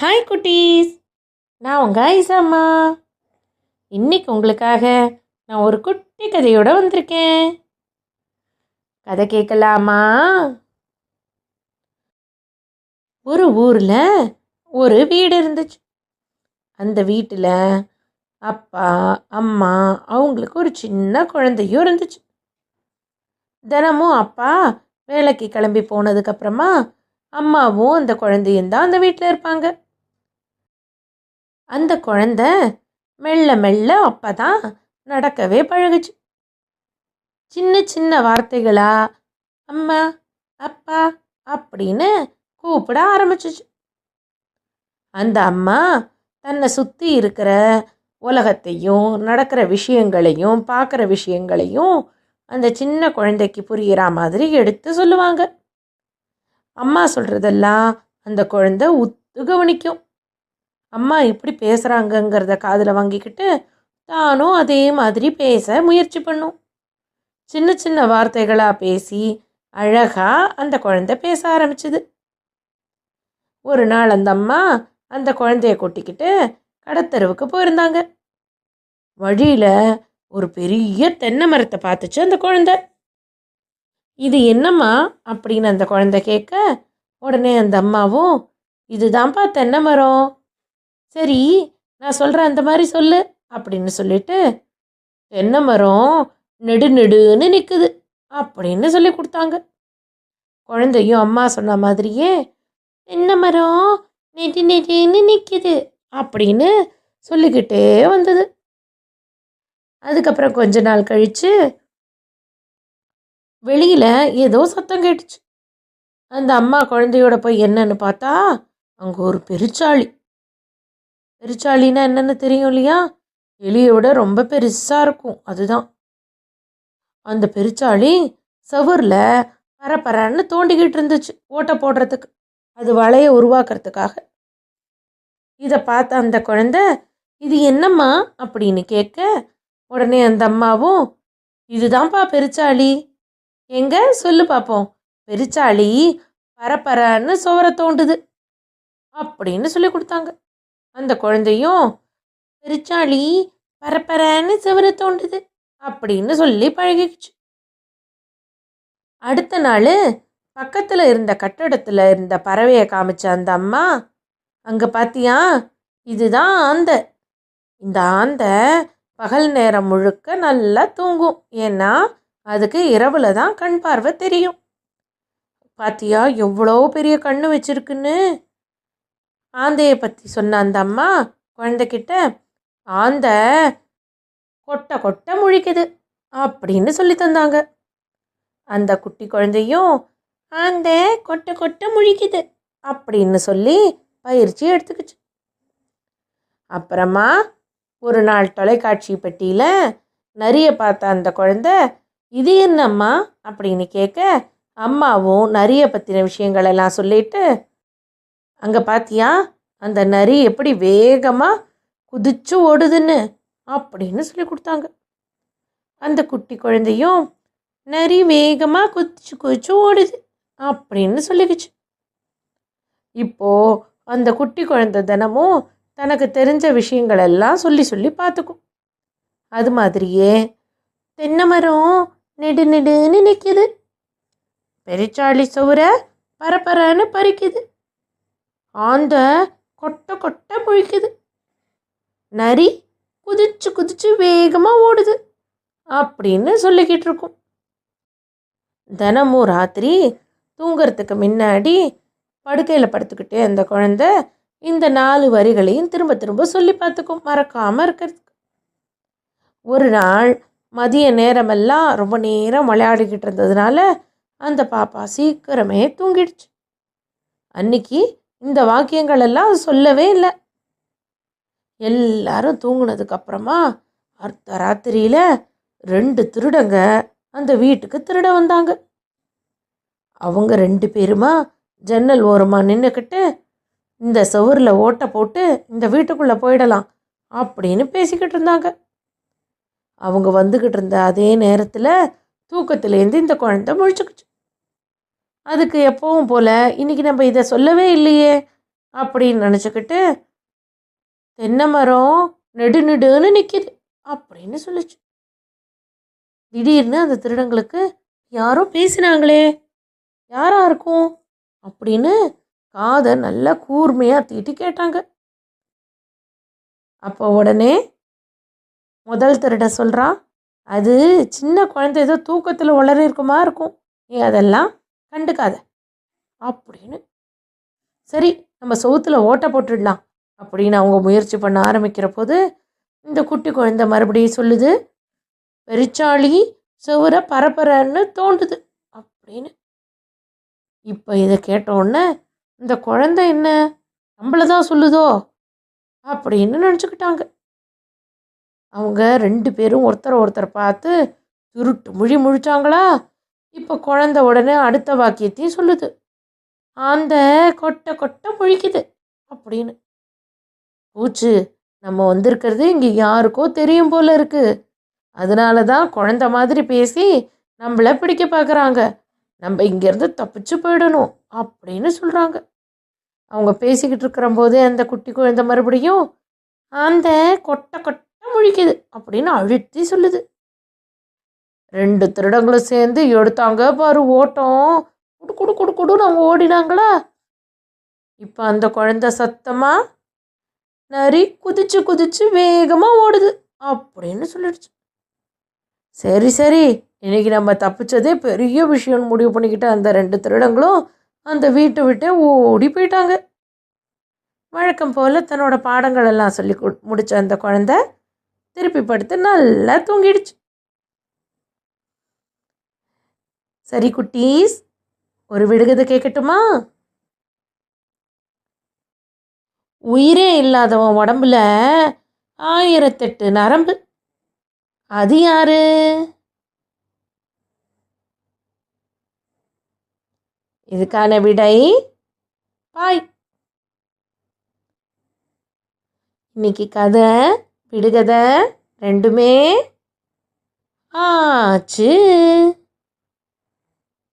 Hi குட்டீஸ். நான் உங்கள் ஐசாம்மா இன்னைக்கு உங்களுக்காக நான் ஒரு குட்டி கதையோடு வந்திருக்கேன். கதை கேட்கலாமா? ஒரு ஊரில் ஒரு வீடு இருந்துச்சு. அந்த வீட்டில் அப்பா அம்மா அவங்களுக்கு ஒரு சின்ன குழந்தையும் இருந்துச்சு. தினமும் அப்பா வேலைக்கு கிளம்பி போனதுக்கப்புறமா அம்மாவும் அந்த குழந்தையும் தான் அந்த வீட்டில் இருப்பாங்க. அந்த குழந்தை மெல்ல மெல்ல அப்போ தான் நடக்கவே பழகுச்சு. சின்ன சின்ன வார்த்தைகளா அம்மா அப்பா அப்படின்னு கூப்பிட ஆரம்பிச்சிச்சு. அந்த அம்மா தன்னை சுற்றி இருக்கிற உலகத்தையும் நடக்கிற விஷயங்களையும் பார்க்குற விஷயங்களையும் அந்த சின்ன குழந்தைக்கு புரிகிற மாதிரி எடுத்து சொல்லுவாங்க. அம்மா சொல்கிறதெல்லாம் அந்த குழந்தை உத்து கவனிக்கும். அம்மா எப்படி பேசுகிறாங்கங்கிறத காதில் வாங்கிக்கிட்டு தானும் அதே மாதிரி பேச முயற்சி பண்ணும். சின்ன சின்ன வார்த்தைகளாக பேசி அழகாக அந்த குழந்தை பேச ஆரம்பிச்சுது. ஒரு நாள் அந்த அம்மா அந்த குழந்தைய கொட்டிக்கிட்டு கடத்தெருவுக்கு போயிருந்தாங்க. வழியில் ஒரு பெரிய தென்னை மரத்தை பார்த்துச்சு அந்த குழந்தை. இது என்னம்மா அப்படின்னு அந்த குழந்தை கேட்க உடனே அந்த அம்மாவும் இதுதான்ப்பா தென்னை மரம். சரி நான் சொல்கிறேன் அந்த மாதிரி சொல்லு அப்படின்னு சொல்லிட்டு தென்னை மரம் நெடு நெடுன்னு நிற்குது அப்படின்னு சொல்லி கொடுத்தாங்க. குழந்தையும் அம்மா சொன்ன மாதிரியே தென்னை மரம் நெடு நெடுன்னு நிற்கிது அப்படின்னு சொல்லிக்கிட்டே வந்தது. அதுக்கப்புறம் கொஞ்ச நாள் கழித்து வெளியில் ஏதோ சத்தம் கேட்டுச்சு. அந்த அம்மா குழந்தையோட போய் என்னன்னு பார்த்தா அங்கே ஒரு பெருச்சாளி. பெருச்சாளின்னா என்னென்னு தெரியும் இல்லையா? எலியை விட ரொம்ப பெருசாக இருக்கும். அதுதான். அந்த பெருச்சாளி சவுரில் பரப்பரன்னு தோண்டிக்கிட்டு இருந்துச்சு ஓட்டை போடுறதுக்கு. அது வலையை உருவாக்குறதுக்காக. இதை பார்த்த அந்த குழந்தை இது என்னம்மா? அப்படின்னு கேட்க உடனே அந்த அம்மாவும் இதுதான்ப்பா பெருச்சாளி எங்க? சொல்லு பார்ப்போம் பெருச்சாளி பரப்பரன்னு சுவரை தோண்டுது. அப்படின்னு சொல்லி கொடுத்தாங்க. அந்த குழந்தையும் பெருச்சாளி பரப்பரன்னு சுவரை தோண்டுது அப்படின்னு சொல்லி பழகிடுச்சு. அடுத்த நாள் பக்கத்தில் இருந்த கட்டடத்தில் இருந்த பறவையை காமிச்ச அந்த அம்மா அங்கே பார்த்தியா இதுதான் ஆந்தை. இந்த ஆந்தை பகல் நேரம் முழுக்க நல்லா தூங்கும். ஏன்னா அதுக்கு இரவில் தான் கண் பார்வை தெரியும். பாத்தியா எவ்வளோ பெரிய கண்ணு வச்சிருக்குன்னு. ஆந்தையை பற்றி சொன்ன அந்த அம்மா குழந்தைக்கிட்ட ஆந்த கொட்டை கொட்டை முழிக்குது அப்படின்னு சொல்லி தந்தாங்க. அந்த குட்டி குழந்தையும் ஆந்த கொட்டை கொட்டை முழிக்குது அப்படின்னு சொல்லி பயிற்சி எடுத்துக்கிச்சு. அப்புறமா ஒரு நாள் தொலைக்காட்சி பெட்டியில் நரிய பார்த்த அந்த குழந்தை இது என்னம்மா? அப்படின்னு கேட்க அம்மாவும் நரிய பற்றின விஷயங்களெல்லாம் சொல்லிட்டு அங்கே பார்த்தியா அந்த நரி எப்படி வேகமாக குதிச்சு ஓடுதுன்னு அப்படின்னு சொல்லி கொடுத்தாங்க. அந்த குட்டி குழந்தையும் நரி வேகமாக குதிச்சு குதிச்சு ஓடுது அப்படின்னு சொல்லிக்கிச்சு. இப்போது அந்த குட்டி குழந்தை தினமும் தனக்கு தெரிஞ்ச விஷயங்கள் எல்லாம் சொல்லி சொல்லி பார்த்துக்கும். அது மாதிரியே தென்னை மரம் நெடு நெடுன்னு நிற்கிது பெருச்சாளி சுவரை பரப்பரன்னு பறிக்குது. ஆந்த கொட்டை கொட்டை பொழிக்குது நரி குதிச்சு குதிச்சு வேகமாக ஓடுது. அப்படின்னு சொல்லிக்கிட்டு இருக்கும். தினமும் ராத்திரி தூங்குறதுக்கு முன்னாடி படுக்கையில் படுத்துக்கிட்டே அந்த குழந்தை இந்த நாலு வரிகளையும் திரும்ப திரும்ப சொல்லி பார்த்துக்கும் மறக்காமல் இருக்கிறதுக்கு. ஒரு நாள் மதிய நேரமெல்லாம் ரொம்ப நேரம் விளையாடிக்கிட்டு இருந்ததுனால அந்த பாப்பா சீக்கிரமே தூங்கிடுச்சு. அன்னைக்கு இந்த வாக்கியங்கள் எல்லாம் சொல்லவே இல்லை. எல்லாரும் தூங்கினதுக்கப்புறமா அர்த்த ராத்திரியில் ரெண்டு திருடங்க அந்த வீட்டுக்கு திருட வந்தாங்க. அவங்க ரெண்டு பேருமா ஜன்னல் ஓரமாக நின்றுக்கிட்டு இந்த சுவரில் ஓட்டை போட்டு இந்த வீட்டுக்குள்ளே போயிடலாம் அப்படின்னு பேசிக்கிட்டு இருந்தாங்க. அவங்க வந்துக்கிட்டு இருந்த அதே நேரத்தில் தூக்கத்துலேருந்து இந்த குழந்தை முழிச்சுக்குச்சு. அதுக்கு எப்பவும் போல் இன்றைக்கி நம்ம இதை சொல்லவே இல்லையே அப்படின்னு நினச்சிக்கிட்டு தென்னை மரம் நெடு நெடுன்னு நிற்கிது அப்படின்னு சொல்லிச்சு. திடீர்னு அந்த திருடங்களுக்கு யாரோ பேசினாங்களே யாரா இருக்கும்? அப்படின்னு காதை நல்லா கூர்மையாக தீட்டி கேட்டாங்க. அப்போ உடனே முதல் திருட சொல்கிறான் அது சின்ன குழந்தை ஏதோ தூக்கத்தில் உளறி இருக்குமா. இருக்கும் நீ அதெல்லாம் கண்டுக்காத. அப்படின்னு. சரி நம்ம சவுத்துல ஓட்டை போட்டுடலாம் அப்படின்னு அவங்க முயற்சி பண்ண ஆரம்பிக்கிற போது இந்த குட்டி குழந்தை மறுபடியும் சொல்லுது பெருச்சாளி சுவரை பரப்பரன்னு தோண்டுது அப்படின்னு. இப்போ இதை கேட்ட இந்த குழந்தை என்ன? நம்மளை தான் சொல்லுதோ? அப்படின்னு நினச்சிக்கிட்டாங்க. அவங்க ரெண்டு பேரும் ஒருத்தர் ஒருத்தர் பார்த்து திருட்டு மொழி முழிச்சாங்களா? இப்போ குழந்த உடனே அடுத்த வாக்கியத்தையும் சொல்லுது. அந்த கொட்டை கொட்டை முழிக்குது அப்படின்னு. பூச்சு நம்ம வந்திருக்கிறது இங்கே யாருக்கோ தெரியும் போல இருக்கு. அதனால தான் குழந்த மாதிரி பேசி நம்மள பிடிக்க பார்க்குறாங்க நம்ம இங்கேருந்து தப்பிச்சு போயிடணும் அப்படின்னு சொல்கிறாங்க அவங்க பேசிக்கிட்டு இருக்கிற போதே அந்த குட்டி குழந்தை மறுபடியும் அந்த கொட்டை கொட்டை முழிக்குது அப்படின்னு அழுத்தி சொல்லுது. ரெண்டு திருடங்களும் சேர்ந்து எடுத்தாங்க பாரு ஓட்டம். குடு குடு குடு குடுன்னு அவங்க ஓடினாங்களா? இப்போ அந்த குழந்தை சத்தமாக நரி குதிச்சு குதிச்சு வேகமாக ஓடுது அப்படின்னு சொல்லிடுச்சு. சரி சரி. இன்னைக்கு நம்ம தப்பிச்சதே பெரிய விஷயம்னு முடிவு பண்ணிக்கிட்டு அந்த ரெண்டு திருடங்களும் அந்த வீட்டை விட்டே ஓடி போயிட்டாங்க. வழக்கம் போல் தன்னோட பாடங்கள் எல்லாம் சொல்லி கு- அந்த குழந்தை திருப்பி படுத்து நல்லா தூங்கிடுச்சு. சரி குட்டீஸ். ஒரு விடுகதை கேட்கட்டுமா உயிரே இல்லாதவன் உடம்புல ஆயிரத்தெட்டு நரம்பு. அது யாரு? இதுக்கான விடை பாய். இன்னைக்கு கதை விடுகதை ரெண்டுமே ஆச்சு.